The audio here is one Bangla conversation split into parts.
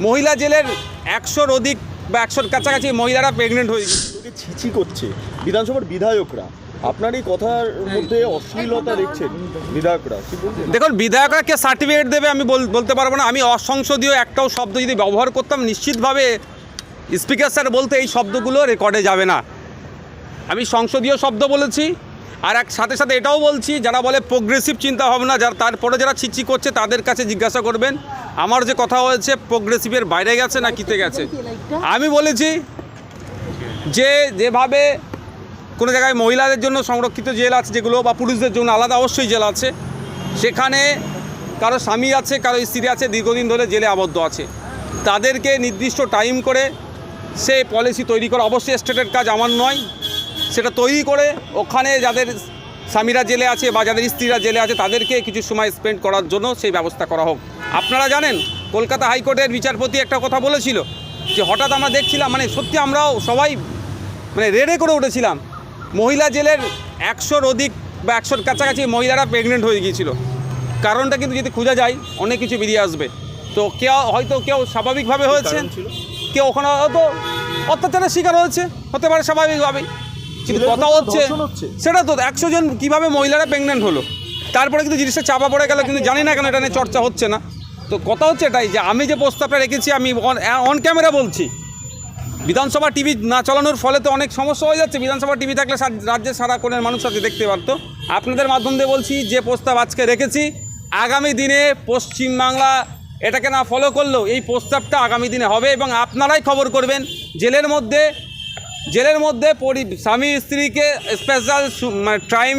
মহিলা জেলের একশোর অধিক বা একশোর কাছাকাছি মহিলারা প্রেগনেন্ট হয়ে গেছে। ছিছি করছে। বিধানসভার বিধায়করা আপনার এই কথার মধ্যে অশ্লীলতা দেখছেন বিধায়করা কি বলছেন? দেখুন বিধায়করা কে সার্টিফিকেট দেবে আমি বল- বলতে পারব না। আমি অসংসদীয় একটাও শব্দ যদি ব্যবহার করতাম নিশ্চিতভাবে স্পিকার স্যার বলতে এই শব্দগুলো রেকর্ডে যাবে না। আমি সংসদীয় শব্দ বলেছি। আর এক সাথে সাথে এটাও বলছি, যারা বলে প্রোগ্রেসিভ চিন্তা ভাবনা যারা তারপরে যারা ছিচি করছে, তাদের কাছে জিজ্ঞাসা করবেন, আমার যে কথা হয়েছে প্রোগ্রেসিভের বাইরে গেছে না কিতে গেছে? আমি বলেছি যে, যেভাবে কোনো জায়গায় মহিলাদের জন্য সংরক্ষিত জেল আছে, যেগুলো, বা পুরুষদের জন্য আলাদা অবশ্যই জেল আছে, সেখানে কারও স্বামী আছে, কারও স্ত্রী আছে, দীর্ঘদিন ধরে জেলে আবদ্ধ আছে। তাদেরকে নির্দিষ্ট টাইম করে সে পলিসি তৈরি করা, অবশ্যই স্টেটের কাজ আমার নয়। সেটা তৈরি করে ওখানে যাদের স্বামীরা জেলে আছে বা যাদের স্ত্রীরা জেলে আছে তাদেরকে কিছু সময় স্পেন্ড করার জন্য সেই ব্যবস্থা করা হোক। আপনারা জানেন কলকাতা হাইকোর্টের বিচারপতি একটা কথা বলেছিল যে হঠাৎ আমরা দেখছিলাম মানে সত্যি আমরাও সবাই মানে রেডে করে উঠেছিলাম। মহিলা জেলের একশোর অধিক বা একশোর কাছাকাছি মহিলারা প্রেগনেন্ট হয়ে গিয়েছিল। কারণটা কিন্তু যদি খোঁজা যায় অনেক কিছু বেরিয়ে আসবে। তো কেউ হয়তো কেউ স্বাভাবিকভাবে হয়েছে কেউ ওখানে হয়তো অত্যাচারের শিকার হয়েছে হতে পারে স্বাভাবিকভাবেই। কিন্তু কথা হচ্ছে সেটা তো একশো জন কীভাবে মহিলারা প্রেগনেন্ট হলো? তারপরে কিন্তু জিনিসটা চাপা পড়ে গেল কিন্তু জানি না কেন এটা নিয়ে চর্চা হচ্ছে না। তো কথা হচ্ছে এটাই যে আমি যে প্রস্তাবটা রেখেছি আমি অন ক্যামেরা বলছি। বিধানসভা টিভি না চালানোর ফলে তো অনেক সমস্যা হয়ে যাচ্ছে। বিধানসভা টিভি থাকলে রাজ্যের সারা কোণের মানুষ আজকে দেখতে পারতো। আপনাদের মাধ্যম দিয়ে বলছি যে প্রস্তাব আজকে রেখেছি আগামী দিনে পশ্চিমবাংলা এটাকে না ফলো করলেও এই প্রস্তাবটা আগামী দিনে হবে এবং আপনারাই খবর করবেন। জেলের মধ্যে জেলের মধ্যে পরি স্বামী স্ত্রীকে স্পেশাল মানে টাইম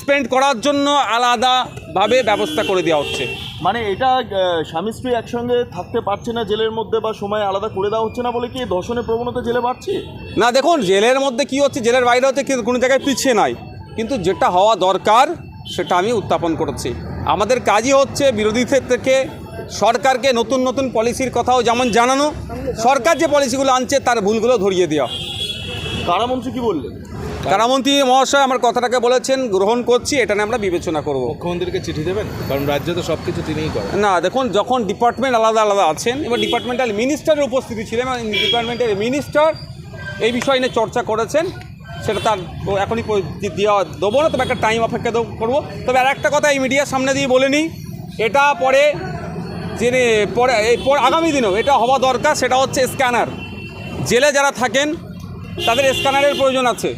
স্পেন্ড করার জন্য আলাদাভাবে ব্যবস্থা করে দেওয়া হচ্ছে। মানে এটা স্বামী স্ত্রী একসঙ্গে থাকতে পারছে না জেলের মধ্যে বা সময় আলাদা করে দেওয়া হচ্ছে না বলে কি ধর্ষণের প্রবণতা জেলে বাড়ছে? না দেখুন জেলের মধ্যে কি হচ্ছে জেলের বাইরে হচ্ছে কিন্তু কোনো জায়গায় পিছিয়ে নাই। কিন্তু যেটা হওয়া দরকার সেটা আমি উত্থাপন করেছি। আমাদের কাজই হচ্ছে বিরোধীদের থেকে সরকারকে নতুন নতুন পলিসির কথাও যেমন জানানো সরকার যে পলিসিগুলো আনছে তার ভুলগুলো ধরিয়ে দেওয়া। কারামন্ত্রী কি বললেন? কারামন্ত্রী মহাশয় আমার কথাটাকে বলেছেন গ্রহণ করছি এটা নিয়ে আমরা বিবেচনা করব। মুখ্যমন্ত্রীকে চিঠি দেবেন? কারণ রাজ্যে তো সব কিছু তিনিই করেন। না দেখুন যখন ডিপার্টমেন্ট আলাদা আলাদা আছেন এবার ডিপার্টমেন্টাল মিনিস্টারের উপস্থিতি ছিলেন এবং ডিপার্টমেন্টের মিনিস্টার এই বিষয় নিয়ে চর্চা করেছেন সেটা তার এখনই দেওয়া দেবো না তবে একটা টাইম অপেক্ষা করব। তবে আর একটা কথা এই মিডিয়ার সামনে দিয়ে বলে নিই এটা পরে যে পরে, এই আগামী দিনেও এটা হওয়া দরকার, সেটা হচ্ছে স্ক্যানার। জেলে যারা থাকেন, তাদের স্ক্যানারের প্রয়োজন আছে।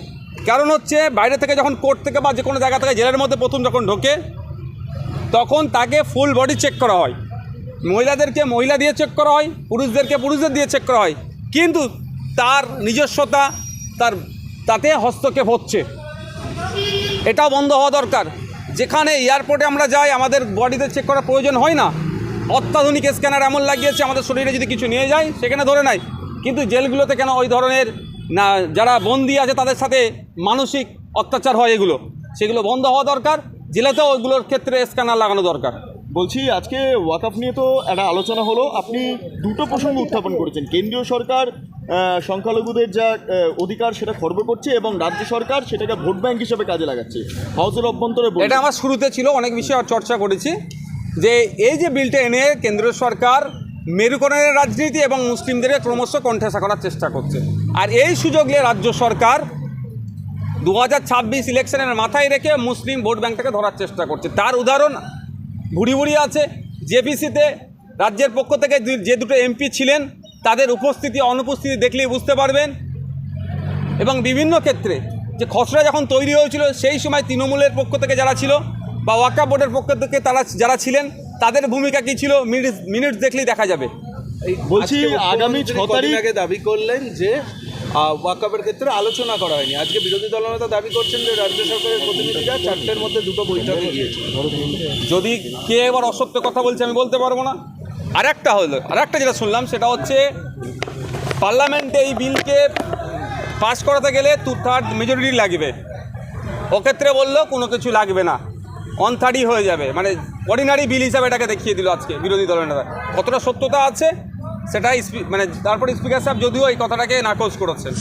কারণ হচ্ছে, বাইরে থেকে যখন কোর্ট থেকে বা যে কোনো জায়গা থেকে জেলের মধ্যে প্রথম যখন ঢোকে, তখন তাকে ফুল বডি চেক করা হয়। মহিলাদেরকে মহিলা দিয়ে চেক করা হয়, পুরুষদেরকে পুরুষদের দিয়ে চেক করা হয়। কিন্তু তার নিজস্বতা, তার, তাতে হস্তক্ষেপ হচ্ছে। এটাও বন্ধ হওয়া দরকার। যেখানে এয়ারপোর্টে আমরা যাই, আমাদের বডিতে চেক করার প্রয়োজন হয় না। অত্যাধুনিক স্ক্যানার এমন লাগিয়েছে আমাদের শরীরে যদি কিছু নিয়ে যায় সেখানে ধরে নেয় কিন্তু জেলগুলোতে কেন ওই ধরনের না যারা বন্দি আছে তাদের সাথে মানসিক অত্যাচার হয় এগুলো। সেগুলো বন্ধ হওয়া দরকার জেলাতেও ওইগুলোর ক্ষেত্রে স্ক্যানার লাগানো দরকার। বলছি আজকে ওয়াকআপ নিয়ে তো একটা আলোচনা হলো। আপনি দুটো প্রসঙ্গ উত্থাপন করেছেন। কেন্দ্রীয় সরকার সংখ্যালঘুদের যা অধিকার সেটা খর্ব করছে এবং রাজ্য সরকার সেটাকে ভোট ব্যাংক হিসেবে কাজে লাগাচ্ছে। হাউসের অভ্যন্তরে। এটা আমার শুরুতে ছিল অনেক বিষয়ে চর্চা করেছি। যে এই যে বিলটা এনে কেন্দ্র সরকার মেরুকরণের রাজনীতি এবং মুসলিমদের ক্রমশ কণ্ঠাসা করার চেষ্টা করছে। আর এই সুযোগ নিয়ে রাজ্য সরকার দু হাজার ছাব্বিশ ইলেকশনের মাথায় রেখে মুসলিম ভোট ব্যাংকটাকে ধরার চেষ্টা করছে। তার উদাহরণ ভুড়ি ভুড়ি আছে। জেপিসিতে রাজ্যের পক্ষ থেকে যে দুটো এমপি ছিলেন, তাদের উপস্থিতি, অনুপস্থিতি দেখলেই বুঝতে পারবেন। এবং বিভিন্ন ক্ষেত্রে যে খসড়া যখন তৈরি হয়েছিল, সেই সময় তৃণমূলের পক্ষ থেকে যারা ছিল বা ওয়াকা বোর্ডের পক্ষ থেকে তারা যারা ছিলেন তাদের ভূমিকা কী ছিল? মিনিট মিনিট দেখলেই দেখা যাবে। এই বলছি আগামী ছ তারিখ- আগে দাবি করলেন যে ওয়াকআপের ক্ষেত্রে আলোচনা করা হয়নি। আজকে বিরোধী দলনেতা দাবি করছেন যে রাজ্য সরকারের প্রতিনিধিরা চারটের মধ্যে দুটো বৈঠকে গিয়েছে যদি কে এবার অসত্য কথা বলছে আমি বলতে পারব না। আর একটা হলো আর একটা যেটা শুনলাম সেটা হচ্ছে পার্লামেন্টে এই বিলকে পাস করাতে গেলে টু থার্ড মেজরিটি লাগবে। ওক্ষেত্রে বলল কোনো কিছু লাগবে না। অন থার্ডই হয়ে যাবে। মানে অর্ডিনারি বিল হিসাবে এটাকে দেখিয়ে দিল আজকে বিরোধী দলের নেতা। কতটা সত্যতা আছে, সেটাই মানে তারপর স্পিকার সাহেব যদিও এই কথাটাকে নাকচ করেছেন।